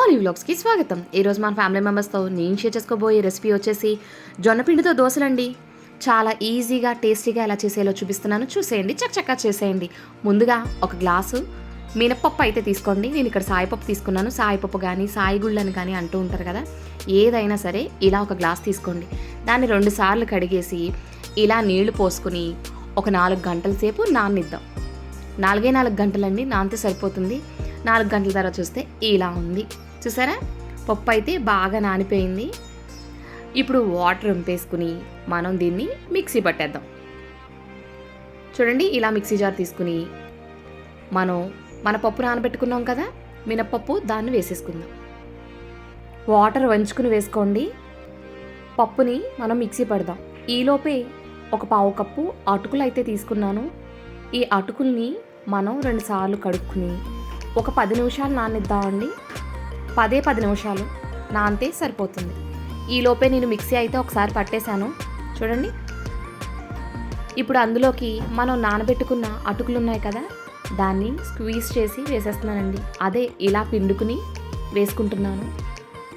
All ఈ వ్లాగ్స్కి స్వాగతం. ఈరోజు మన ఫ్యామిలీ మెంబర్స్తో నేను షేర్ చేసుకోబోయే రెసిపీ వచ్చేసి జొన్నపిండితో దోశలండి. చాలా ఈజీగా టేస్టీగా ఎలా చేసేలో చూపిస్తున్నాను చూసేయండి. చక్కచక్క చేసేయండి. ముందుగా ఒక గ్లాసు మినప్పప్పు అయితే తీసుకోండి. నేను ఇక్కడ సాయిపప్పు తీసుకున్నాను. సాయిపప్పు కానీ సాయిగుళ్ళని కానీ అంటూ ఉంటారు కదా. ఏదైనా సరే ఇలా ఒక గ్లాస్ తీసుకోండి. దాన్ని రెండు సార్లు కడిగేసి ఇలా నీళ్ళు పోసుకుని ఒక నాలుగు గంటల సేపు నానిద్దాం. నాలుగే నాలుగు గంటలండి. నానితే సరిపోతుంది. నాలుగు గంటల తర్వాత చూస్తే ఇలా ఉంది. చూసారా? పప్పు అయితే బాగా నానిపోయింది. ఇప్పుడు వాటర్ వంపేసుకుని మనం దీన్ని మిక్సీ పట్టేద్దాం. చూడండి ఇలా మిక్సీ జార్ తీసుకుని మనం మన పప్పు నానబెట్టుకున్నాం కదా? మినప్పప్పు దాన్ని వేసేసుకుందాం. వాటర్ వంచుకుని వేసుకోండి. పప్పుని మనం మిక్సీ పడదాం. ఈలోపే ఒక పావు కప్పు అటుకులు అయితే తీసుకున్నాను. ఈ అటుకుల్ని మనం రెండుసార్లు కడుక్కుని ఒక పది నిమిషాలు నానిద్దామండి. పదే పది నిమిషాలు నానితే సరిపోతుంది. ఈలోపే నేను మిక్సీ అయితే ఒకసారి పట్టేశాను. చూడండి. ఇప్పుడు అందులోకి మనం నానబెట్టుకున్న అటుకులు ఉన్నాయి కదా దాన్ని స్క్వీజ్ చేసి వేసేస్తున్నానండి. అదే ఇలా పిండుకుని వేసుకుంటున్నాను.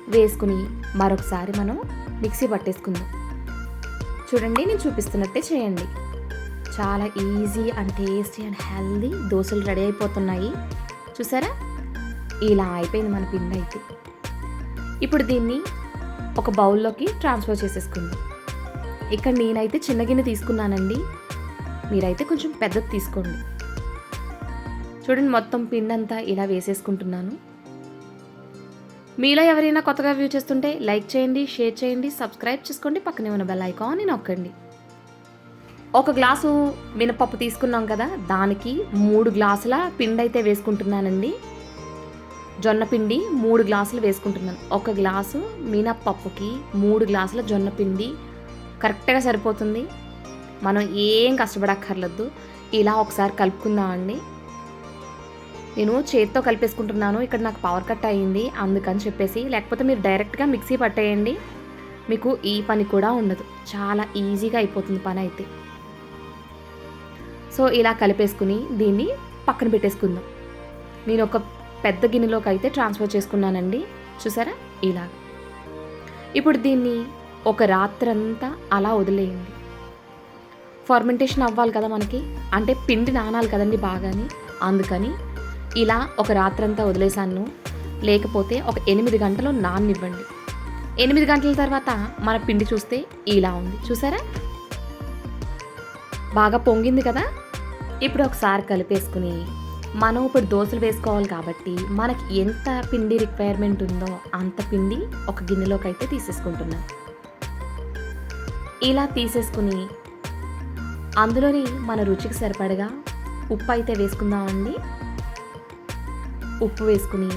వేసుకుని మరొకసారి మనం మిక్సీ పట్టేసుకుందాం. చూడండి నేను చూపిస్తున్నట్టే చేయండి. చాలా easy and tasty and healthy దోశలు రెడీ అయిపోతున్నాయి. చూసారా? ఇలా అయిపోయింది మన పిండి అయితే. ఇప్పుడు దీన్ని ఒక బౌల్లోకి ట్రాన్స్ఫర్ చేసేసుకుందాం. ఇక్కడ నేనైతే చిన్న గిన్నె తీసుకున్నానండి. మీరైతే కొంచెం పెద్దది తీసుకోండి. చూడండి మొత్తం పిండి అంతా ఇలా వేసేసుకుంటున్నాను. మీలో ఎవరైనా కొత్తగా వ్యూ చేస్తుంటే లైక్ చేయండి షేర్ చేయండి సబ్స్క్రైబ్ చేసుకోండి పక్కనే ఉన్న బెల్ ఐకాన్ని నొక్కండి. ఒక గ్లాసు మినపప్పు తీసుకున్నాం కదా దానికి మూడు గ్లాసుల పిండి అయితే వేసుకుంటున్నానండి. జొన్న పిండి మూడు గ్లాసులు వేసుకుంటున్నాను. ఒక గ్లాసు మినప్పప్పుకి మూడు గ్లాసుల జొన్న పిండి కరెక్ట్గా సరిపోతుంది. మనం ఏం కష్టపడక్కర్లేదు. ఇలా ఒకసారి కలుపుకుందామండి నేను చేతితో కలిపేసుకుంటున్నాను. ఇక్కడ నాకు పవర్ కట్ అయ్యింది అందుకని చెప్పేసి. లేకపోతే మీరు డైరెక్ట్గా మిక్సీ పట్టేయండి. మీకు ఈ పని కూడా ఉండదు. చాలా ఈజీగా అయిపోతుంది పని అయితే సో ఇలా కలిపేసుకుని దీన్ని పక్కన పెట్టేసుకుందాం. నేను ఒక పెద్ద గిన్నెలోకి అయితే ట్రాన్స్ఫర్ చేసుకున్నానండి. చూసారా? ఇలా ఇప్పుడు దీన్ని ఒక రాత్రంతా అలా వదిలేయండి. ఫర్మెంటేషన్ అవ్వాలి కదా మనకి. అంటే పిండి నానాలి కదండి బాగాని. అందుకని ఇలా ఒక రాత్రంతా వదిలేసాను లేకపోతే ఒక ఎనిమిది గంటలు నాన్నివ్వండి. ఎనిమిది గంటల తర్వాత మన పిండి చూస్తే ఇలా ఉంది. చూసారా? బాగా పొంగింది కదా? ఇప్పుడు ఒకసారి కలిపేసుకుని మనం ఇప్పుడు దోశలు వేసుకోవాలి కాబట్టి మనకి ఎంత పిండి రిక్వైర్మెంట్ ఉందో అంత పిండి ఒక గిన్నెలోకి అయితే తీసేసుకుంటున్నాను ఇలా తీసేసుకుని అందులోని మన రుచికి సరిపడగా ఉప్పు అయితే వేసుకుందామండి. ఉప్పు వేసుకుని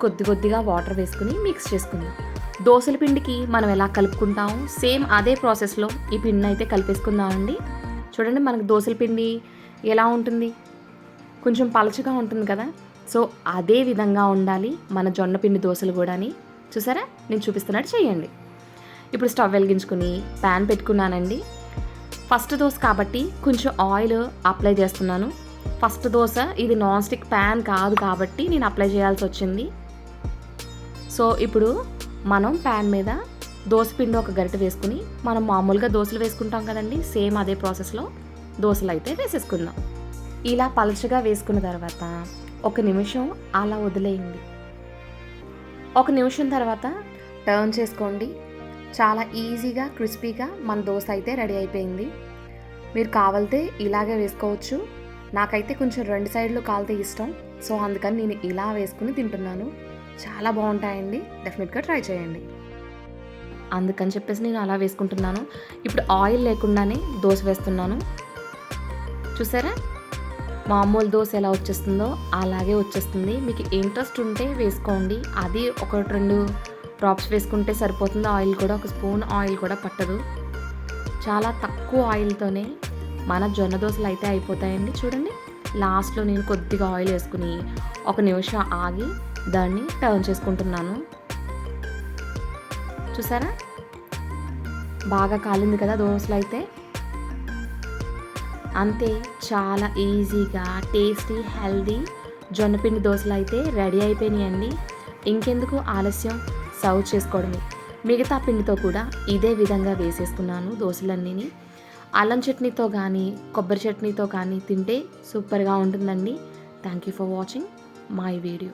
కొద్ది కొద్దిగా వాటర్ వేసుకుని మిక్స్ చేసుకుందాం. దోశల పిండికి మనం ఎలా కలుపుకుంటాము సేమ్ అదే ప్రాసెస్లో ఈ పిండిని అయితే కలిపేసుకుందామండి. చూడండి మనకు దోశల పిండి ఎలా ఉంటుంది? కొంచెం పలచగా ఉంటుంది కదా? సో అదే విధంగా ఉండాలి మన జొన్న పిండి దోశలు కూడాని. చూసారా? నేను చూపిస్తున్నట్టు చేయండి. ఇప్పుడు స్టవ్ వెలిగించుకుని ప్యాన్ పెట్టుకున్నానండి. ఫస్ట్ దోశ కాబట్టి కొంచెం ఆయిల్ అప్లై చేస్తున్నాను. ఫస్ట్ దోశ ఇది నాన్ స్టిక్ ప్యాన్ కాదు కాబట్టి నేను అప్లై చేయాల్సి వచ్చింది. సో ఇప్పుడు మనం ప్యాన్ మీద పిండి ఒక గరిటె వేసుకుని మనం మామూలుగా దోశలు వేసుకుంటాం కదండి సేమ్ అదే ప్రాసెస్లో దోశలు అయితే వేసేసుకుందాం. ఇలా పలచగా వేసుకున్న తర్వాత ఒక నిమిషం అలా వదిలేయండి. ఒక నిమిషం తర్వాత టర్న్ చేసుకోండి. చాలా ఈజీగా క్రిస్పీగా మన దోశ అయితే రెడీ అయిపోయింది. మీరు కావాలితే ఇలాగే వేసుకోవచ్చు. నాకైతే కొంచెం రెండు సైడ్లు కాలితే ఇష్టం. సో అందుకని నేను ఇలా వేసుకుని తింటున్నాను. చాలా బాగుంటాయండి. డెఫినెట్గా ట్రై చేయండి. అందుకని చెప్పేసి నేను అలా వేసుకుంటున్నాను. ఇప్పుడు ఆయిల్ లేకుండానే దోశ వేస్తున్నాను. చూసారా? మామూలు దోశ ఎలా వచ్చేస్తుందో అలాగే వచ్చేస్తుంది. మీకు ఇంట్రెస్ట్ ఉంటే వేసుకోండి. అది ఒక రెండు డ్రాప్స్ వేసుకుంటే సరిపోతుంది. ఆయిల్ కూడా ఒక స్పూన్ ఆయిల్ కూడా పట్టదు. చాలా తక్కువ ఆయిల్తోనే మన జొన్న దోశలు అయితే అయిపోతాయండి. చూడండి. లాస్ట్లో నేను కొద్దిగా ఆయిల్ వేసుకుని ఒక నిమిషం ఆగి దాన్ని టర్న్ చేసుకుంటున్నాను. చూసారా? బాగా కాలింది కదా దోశలు అయితే. అంతే చాలా ఈజీగా టేస్టీ హెల్దీ జొన్నపిండి దోశలు అయితే రెడీ అయిపోయినాయండి. ఇంకెందుకు ఆలస్యం? సర్వ్ చేసుకోవడమే. మిగతా పిండితో కూడా ఇదే విధంగా వేసేసుకున్నాను దోశలన్నీని. అల్లం చట్నీతో కానీ కొబ్బరి చట్నీతో కానీ తింటే సూపర్గా ఉంటుందండి. Thank you for watching my video